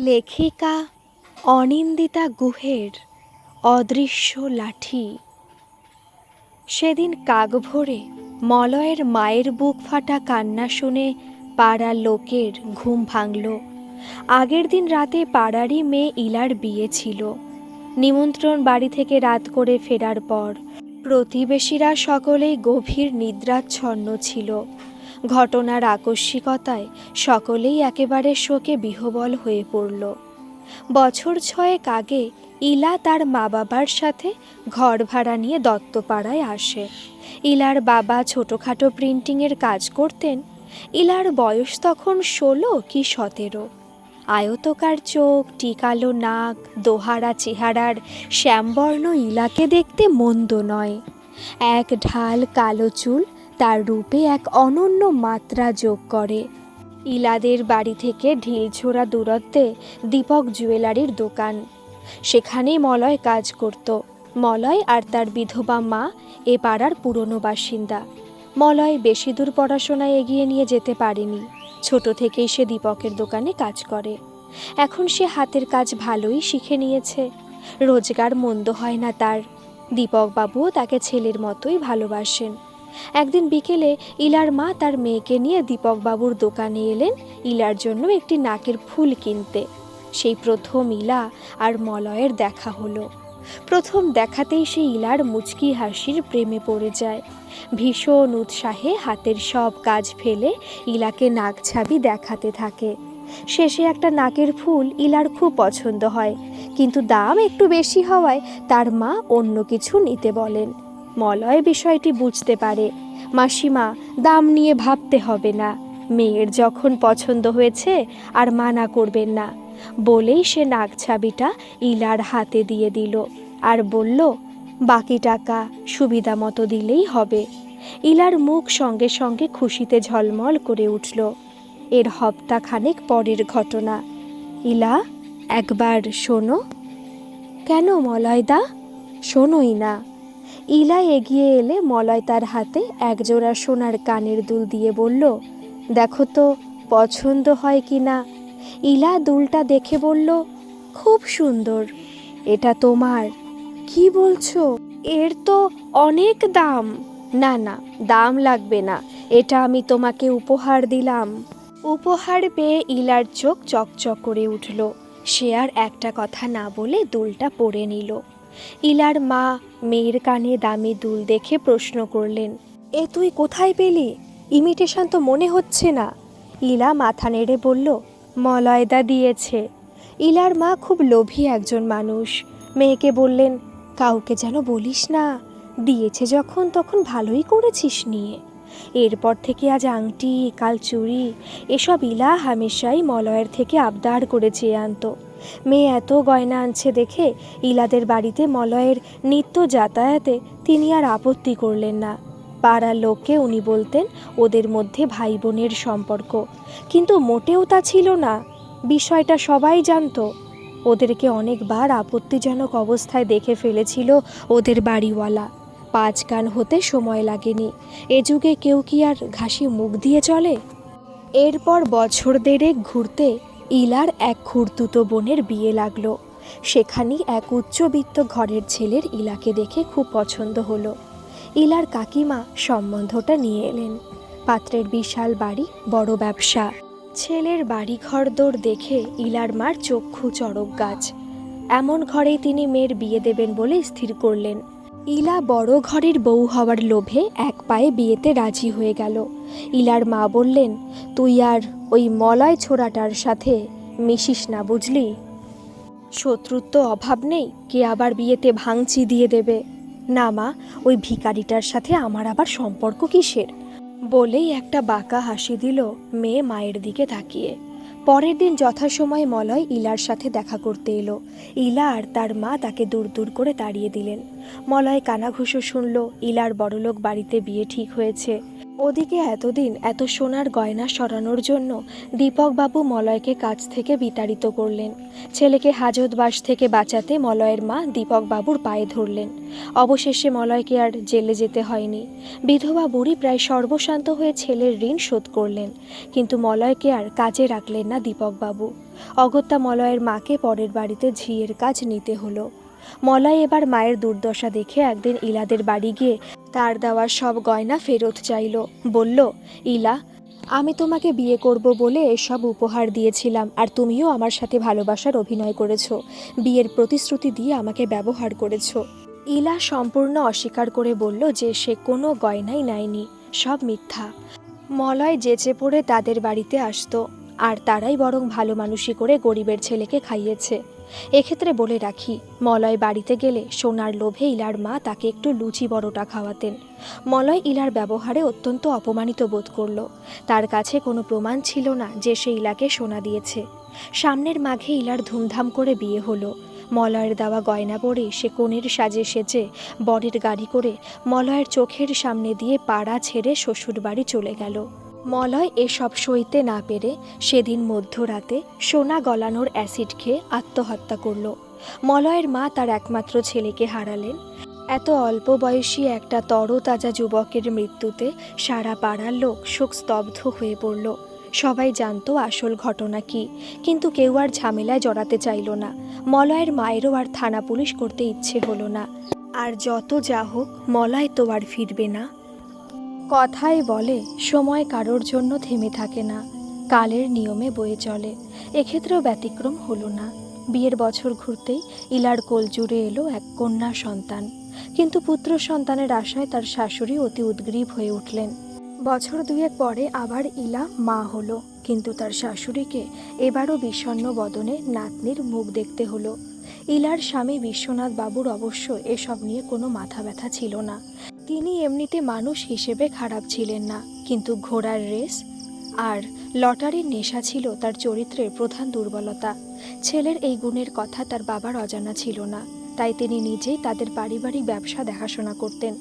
লেখিকা অনিন্দিতা গুহের অদৃশ্য লাঠি। সেদিন কাক ভোরে মলয়ের মায়ের বুক ফাটা কান্না শুনে পাড়ার লোকের ঘুম ভাঙল। আগের দিন রাতে পাড়ারই মেয়ে ইলার বিয়ে ছিল। নিমন্ত্রণ বাড়ি থেকে রাত করে ফেরার পর প্রতিবেশীরা সকলেই গভীর নিদ্রাচ্ছন্ন ছিল। ঘটনার আকস্মিকতায় সকলেই একেবারে শোকে বিহবল হয়ে পড়ল। বছর ছয়েক আগে ইলা তার মা বাবার সাথে ঘর ভাড়া নিয়ে দত্তপাড়ায় আসে। ইলার বাবা ছোটোখাটো প্রিন্টিংয়ের কাজ করতেন। ইলার বয়স তখন ষোলো কি সতেরো। আয়তকার চোখ, টিকালো নাক, দোহারা চেহারার শ্যামবর্ণ ইলাকে দেখতে মন্দ নয়। এক ঢাল কালো চুল তার রূপে এক অনন্য মাত্রা যোগ করে। ইলাদের বাড়ি থেকে ঢিলছোড়া দূরত্বে দীপক জুয়েলারির দোকান। সেখানেই মলয় কাজ করত। মলয় আর তার বিধবা মা এ পাড়ার পুরনো বাসিন্দা। মলয় বেশি দূর পড়াশোনায় এগিয়ে নিয়ে যেতে পারেনি। ছোট থেকেই সে দীপকের দোকানে কাজ করে। এখন সে হাতের কাজ ভালোই শিখে নিয়েছে। রোজগার মন্দ হয় না তার। দীপকবাবুও তাকে ছেলের মতোই ভালোবাসেন। একদিন বিকেলে ইলার মা তার মেয়েকে নিয়ে দীপকবাবুর দোকানে এলেন ইলার জন্য একটি নাকের ফুল কিনতে। সেই প্রথম ইলা আর মলয়ের দেখা হলো। প্রথম দেখাতেই সে ইলার মুচকি হাসির প্রেমে পড়ে যায়। ভীষণ উৎসাহে হাতের সব কাজ ফেলে ইলাকে নাক ছাবি দেখাতে থাকে। শেষে একটা নাকের ফুল ইলার খুব পছন্দ হয়, কিন্তু দাম একটু বেশি হওয়ায় তার মা অন্য কিছু নিতে বলেন। মলয় বিষয়টি বুঝতে পারে। মাসিমা, দাম নিয়ে ভাবতে হবে না। মেয়ের যখন পছন্দ হয়েছে, আর মানা করবেন না। বলেই সে নাক ছাবিটা ইলার হাতে দিয়ে দিল আর বলল, বাকি টাকা সুবিধা মতো দিলেই হবে। ইলার মুখ সঙ্গে সঙ্গে খুশিতে ঝলমল করে উঠল। এর হপ্তা খানেক পরের ঘটনা। ইলা, একবার শোনো। কেন মলয়দা? শোনোই না। ইলা এগিয়ে এলে মলয় তার হাতে একজোড়া সোনার কানের দুল দিয়ে বলল, দেখো তো, পছন্দ হয় কি না? ইলা দুলটা দেখে বলল, খুব সুন্দর। এটা তোমার। কি বলছো? এর তো অনেক দাম। না না, দাম লাগবে না। এটা আমি তোমাকে উপহার দিলাম। উপহার পেয়ে ইলার চোখ চকচক করে উঠল। সে আর একটা কথা না বলে দুলটা পরে নিল। ইলার মা মেয়ের কানে দামি দুল দেখে প্রশ্ন করলেন, এ তুই কোথায় পেলি? ইমিটেশন তো মনে হচ্ছে না। ইলা মাথা নেড়ে বলল, মলয়দা দিয়েছে। ইলার মা খুব লোভী একজন মানুষ। মেয়েকে বললেন, কাউকে যেন বলিস না, দিয়েছে যখন, তখন ভালোই করেছিস নিয়ে। এরপর থেকে আজ আংটি, কাল চুড়ি, এসব ইলা হামেশাই মলয়ের থেকে আবদার করে চেয়ে আনতো। মেয়ে এত গয়না আনছে দেখে ইলাদের বাড়িতে মলয়ের নিত্য যাতায়াতে তিনি আর আপত্তি করলেন না। পাড়ার লোককে উনি বলতেন ওদের মধ্যে ভাই বোনের সম্পর্ক। কিন্তু মোটেও তা ছিল না। বিষয়টা সবাই জানতো। ওদেরকে অনেকবার আপত্তিজনক অবস্থায় দেখে ফেলেছিল ওদের বাড়িওয়ালা। পাঁচ গান হতে সময় লাগেনি। এ যুগে কেউ কি আর ঘাসি মুখ দিয়ে চলে? এরপর বছর দেড়েক ঘুরতে ইলার এক খুঁড়তুতো বোনের বিয়ে লাগল। সেখানেই এক উচ্চবিত্ত ঘরের ছেলের ইলাকে দেখে খুব পছন্দ হলো। ইলার কাকিমা সম্বন্ধটা নিয়ে এলেন। পাত্রের বিশাল বাড়ি, বড় ব্যবসা। ছেলের বাড়ি ঘরদোর দেখে ইলার মার চক্ষু চড়ক গাছ। এমন ঘরেই তিনি মেয়ের বিয়ে দেবেন বলে স্থির করলেন। ইলা বড় ঘরের বউ হওয়ার লোভে এক পায়ে বিয়েতে রাজি হয়ে গেল। ইলার মা বললেন, তুই আর ওই মলয় ছোড়াটার সাথে মিশিস না বুঝলি? শত্রুত্ব অভাব নেই, কে আবার বিয়েতে ভাঙচি দিয়ে দেবে? না মা, ওই ভিকারিটার সাথে আমার আবার সম্পর্ক কিসের? বলেই একটা বাঁকা হাসি দিল মেয়ে মায়ের দিকে তাকিয়ে। পরের দিন যথাসময়ে মলয় ইলার সাথে দেখা করতে এলো। ইলা আর তার মা তাকে দূর দূর করে তাড়িয়ে দিলেন। মলয় কানাঘুষো শুনল, ইলার বড়লোক বাড়িতে বিয়ে ঠিক হয়েছে। ওদিকে এতদিন এত সোনার গয়না সরানোর জন্য দীপকবাবু মলয়কে কাছ থেকে বিতাড়িত করলেন। ছেলেকে হাজতবাস থেকে বাঁচাতে মলয়ের মা দীপকবাবুর পায়ে ধরলেন। অবশেষে মলয়কে আর জেলে যেতে হয়নি। বিধবা বুড়ি প্রায় সর্বশান্ত হয়ে ছেলের ঋণ শোধ করলেন, কিন্তু মলয়কে আর কাজে রাখলেন না দীপকবাবু। অগত্যা মলয়ের মাকে পরের বাড়িতে ঝিয়ের কাজ নিতে হলো। মলয় এবার মায়ের দুর্দশা দেখে একদিন ইলাদের বাড়ি গিয়ে তার দেওয়া সব গয়না ফেরত চাইল। বলল, ইলা, আমি তোমাকে বিয়ে করব বলে এসব উপহার দিয়েছিলাম আর তুমিও আমার সাথে ভালোবাসার অভিনয় করেছ। বিয়ের প্রতিশ্রুতি দিয়ে আমাকে ব্যবহার করেছ। ইলা সম্পূর্ণ অস্বীকার করে বলল যে সে কোনো গয়নাই নেয়নি, সব মিথ্যা। মলয় যেচে পড়ে তাদের বাড়িতে আসতো। আর তারাই বরং ভালো মানুষই করে গরিবের ছেলেকে খাইয়েছে। এক্ষেত্রে বলে রাখি, মলয় বাড়িতে গেলে সোনার লোভে ইলার মা তাকে একটু লুচি বড়টা খাওয়াতেন। মলয় ইলার ব্যবহারে অত্যন্ত অপমানিত বোধ করল। তার কাছে কোনো প্রমাণ ছিল না যে সে ইলাকে সোনা দিয়েছে। সামনের মাঘে ইলার ধুমধাম করে বিয়ে হলো। মলয়ের দেওয়া গয়না পরে সে কোণের সাজে সেজে বরের গাড়ি করে মলয়ের চোখের সামনে দিয়ে পাড়া ছেড়ে শ্বশুর বাড়ি চলে গেল। মলয় এসব সইতে না পেরে সেদিন মধ্যরাতে সোনা গলানোর অ্যাসিড খেয়ে আত্মহত্যা করল। মলয়ের মা তার একমাত্র ছেলেকে হারালেন। এত অল্প বয়সী একটা তরতাজা যুবকের মৃত্যুতে সারা পাড়ার লোক শোক স্তব্ধ হয়ে পড়ল। সবাই জানতো আসল ঘটনা কি, কিন্তু কেউ আর ঝামেলায় জড়াতে চাইল না। মলয়ের মায়েরও আর থানা পুলিশ করতে ইচ্ছে হলো না। আর যত যা হোক, মলয় তো আর ফিরবে না। কথায় বলে, সময় কারোর জন্য থেমে থাকে না। কালের নিয়মে বয়ে চলে। এক্ষেত্রেও ব্যতিক্রম হলো না। বিয়ের বছর ঘুরতেই ইলার কোল জুড়ে এলো এক কন্যা সন্তান। কিন্তু পুত্র সন্তানের আশায় তার শাশুড়ি অতি উদ্গ্রীব হয়ে উঠলেন। বছর দুয়েক পরে আবার ইলা মা হলো। কিন্তু তার শাশুড়িকে এবারও বিষণ্ণ বদনে নাতনির মুখ দেখতে হলো। ইলার স্বামী বিশ্বনাথ বাবুর অবশ্য এসব নিয়ে কোনো মাথা ব্যথা ছিল না। তিনি এমনিতে মানুষ হিসেবে খারাপ ছিলেন না, কিন্তু ঘোড়ার রেস আর লটারির নেশা ছিল তার চরিত্রের প্রধান দুর্বলতা। ছেলের এই গুণের কথা তার বাবার অজানা ছিল না। তাই তিনি নিজেই তাদের পারিবারিক ব্যবসা দেখাশোনা করতেন।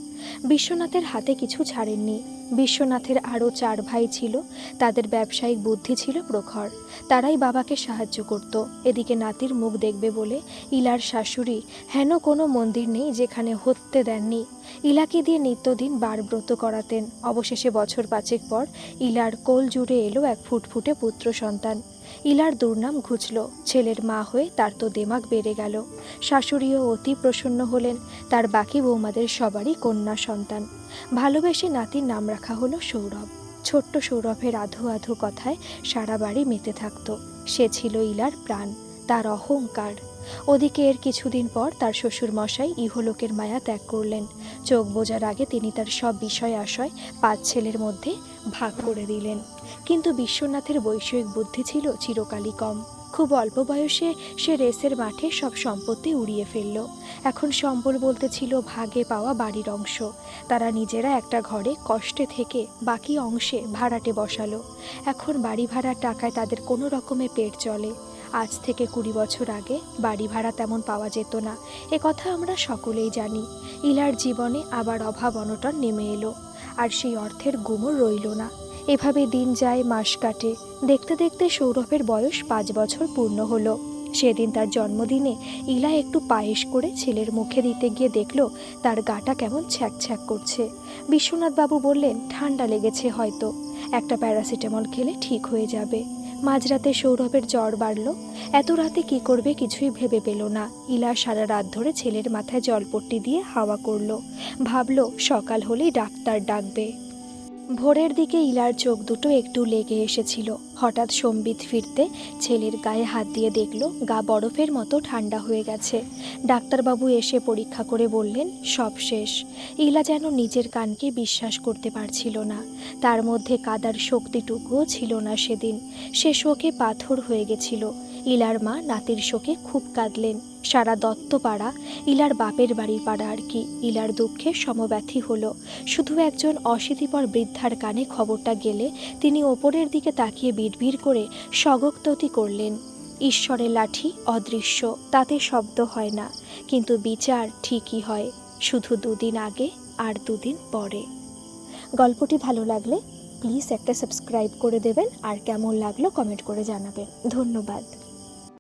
বিশ্বনাথের হাতে কিছু ছাড়েননি। বিশ্বনাথের আরও চার ভাই ছিল, তাদের ব্যবসায়িক বুদ্ধি ছিল প্রখর। তারাই বাবাকে সাহায্য করত। এদিকে নাতির মুখ দেখবে বলে ইলার শাশুড়ি, হেন কোনো মন্দির নেই যেখানে হত্যে দেননি। ইলাকে দিয়ে নিত্যদিন বার ব্রত করাতেন। অবশেষে বছর পাঁচেক পর ইলার কোল জুড়ে এলো এক ফুটফুটে পুত্র সন্তান। ইলার দুর্নাম ঘুচল। ছেলের মা হয়ে তার তো দেমাগ বেড়ে গেল। শাশুড়িও অতি প্রসন্ন হলেন, তার বাকি বৌমাদের সবারই কন্যা সন্তান। ভালোবেসে নাতির নাম রাখা হলো সৌরভ। ছোট্ট সৌরভের আধো আধো কথায় সারা বাড়ি মেতে থাকত। সে ছিল ইলার প্রাণ, তার অহংকার। ওদিকে এর কিছুদিন পর তার শ্বশুর মশাই ইহলোকের মায়া ত্যাগ করলেন। চোখ বোঝার আগে তিনি তার সব বিষয় আশয় পাঁচ ছেলের মধ্যে ভাগ করে দিলেন। কিন্তু বিশ্বনাথের বৈষয়িক বুদ্ধি ছিল চিরকালই কম। খুব অল্প বয়সে সে রেসের মাঠে সব সম্পত্তি উড়িয়ে ফেলল। এখন সম্বল বলতে ছিল ভাগে পাওয়া বাড়ির অংশ। তারা নিজেরা একটা ঘরে কষ্টে থেকে বাকি অংশে ভাড়াটে বসালো। এখন বাড়ি ভাড়ার টাকায় তাদের কোনো রকমে পেট চলে। আজ থেকে কুড়ি বছর আগে বাড়ি ভাড়া তেমন পাওয়া যেত না। এ কথা আমরা সকলেই জানি। ইলার জীবনে আবার অভাব অনটন নেমে এলো। আর সেই অর্থের গুমর রইল না। এভাবে দিন যায়, মাস কাটে। দেখতে দেখতে সৌরভের বয়স পাঁচ বছর পূর্ণ হলো। সেদিন তার জন্মদিনে ইলা একটু পায়েস করে ছেলের মুখে দিতে গিয়ে দেখল তার গাটা কেমন ছ্যাক ছ্যাক করছে। বিশ্বনাথবাবু বললেন, ঠান্ডা লেগেছে হয়তো। একটা প্যারাসিটামল খেলে ঠিক হয়ে যাবে। মাঝরাতে সৌরভের জ্বর বাড়ল। এত রাতে কি করবে কিছুই ভেবে পেল না। ইলা সারা রাত ধরে ছেলের মাথায় জলপট্টি দিয়ে হাওয়া করল। ভাবলো, সকাল হলেই ডাক্তার ডাকবে। ভোরের দিকে ইলার চোখ দুটো একটু লেগে এসেছিল। হঠাৎ সম্বিত ফিরতে ছেলের গায়ে হাত দিয়ে দেখল, গা বরফের মতো ঠান্ডা হয়ে গেছে। ডাক্তারবাবু এসে পরীক্ষা করে বললেন, সব শেষ। ইলা যেন নিজের কানকে বিশ্বাস করতে পারছিল না। তার মধ্যে কাদার শক্তিটুকুও ছিল না সেদিন। সে শোকে পাথর হয়ে গেছিল। ইলার মা নাতির শোকে খুব কাঁদলেন। সারা দত্তপাড়া ইলার বাপের বাড়ির পাড়া আর কি। ইলার দুঃখে সমব্যথী হলো। শুধু একজন অশীতিপর বৃদ্ধার কানে খবরটা গেলে তিনি ওপরের দিকে তাকিয়ে বিড়বিড় করে স্বগোক্ততি করলেন। ঈশ্বরের লাঠি অদৃশ্য, তাতে শব্দ হয় না, কিন্তু বিচার ঠিকই হয়, শুধু দুদিন আগে আর দুদিন পরে। গল্পটি ভালো লাগলে প্লিজ একটা সাবস্ক্রাইব করে দেবেন, আর কেমন লাগল কমেন্ট করে জানাবেন। ধন্যবাদ।